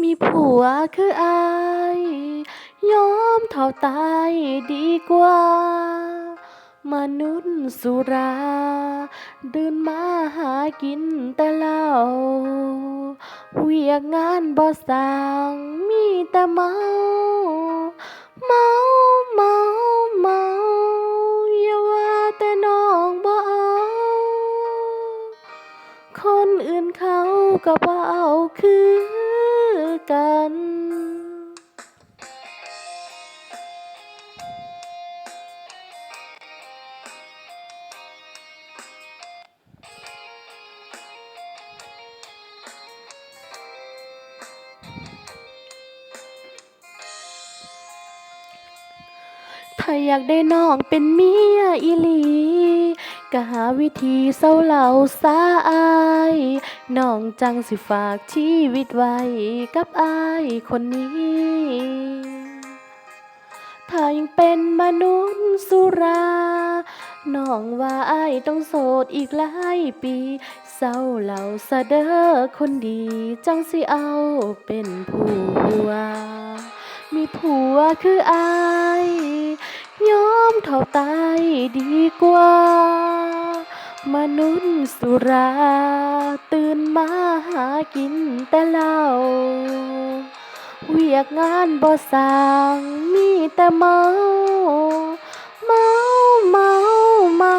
มีผัวคืออายยอมเท่าตายดีกว่า มนุษย์สุรา ดื่นมาหากินแต่เหล้าเวียกงานบ่สร้างมีแต่เมา เมาเมาเมาอย่าว่าแต่น้องบ่เอาคนอื่นเขาก็บ่เอาคือ กัน ถ้าอยากได้น้องเป็นเมียอีหลี ก็หาวิธีเศร้าเหล่าสาอายน้องจังสิฝากชีวิตไว้กับอายคนนี้ ถ้ายังเป็นมนุษย์สุราน้องว่าอายต้องโสดอีกหลายปีเศร้าเหล่าสะเด้อคนดี จังสิเอาเป็นผัว มีผัวคืออายยอมเท่าตายดีกว่า มนุษย์สุรา ตื่นมาหากินแต่เหล้าเวียกงานบ่สร้างมีแต่เมาเมาเมาเมา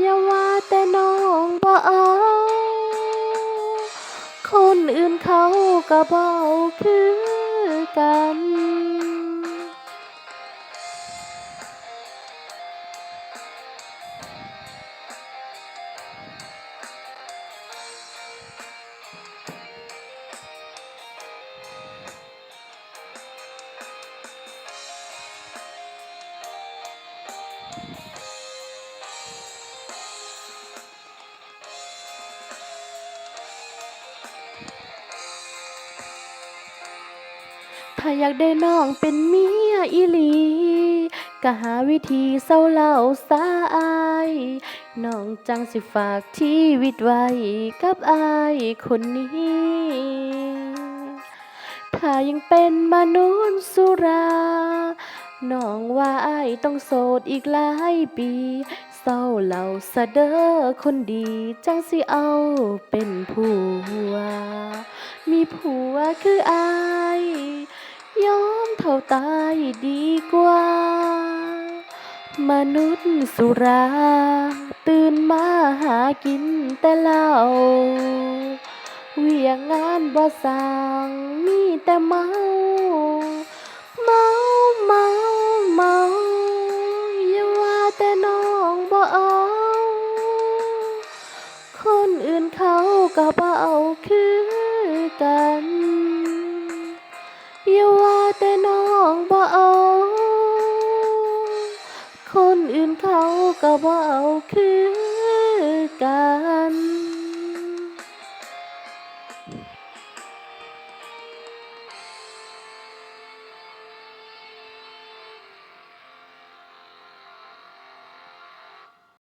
อย่าว่าแต่น้องบ่เอาคนอื่นเขาก็บ่เอาคือกัน ถ้าอยากได้น้องเป็นเมียอีหลีก็หาวิธีเศร้าเล่าสาอายน้องจังสิฝากชีวิตไว้กับอายคนนี้ ถ้ายังเป็นมนุษย์สุราน้องว่าอายต้องโสดอีกหลายปีเศร้าเหล่าสะเด้อคนดีจังสิเอาเป็นผัว มีผัวคืออายยอ เท่าตายดีกว่า มนุษย์สุรา ตื่นมาหากินแต่เหล้าเวียกงานบ่สร้างมีแต่เมา เมาเมาเมาอย่าว่าแต่น้องบ่เอา คนอื่นเขาก็บ่เอาคือ ว่าแต่น้องบ่เอา คนอื่นเขาก็บ่เอาคือกัน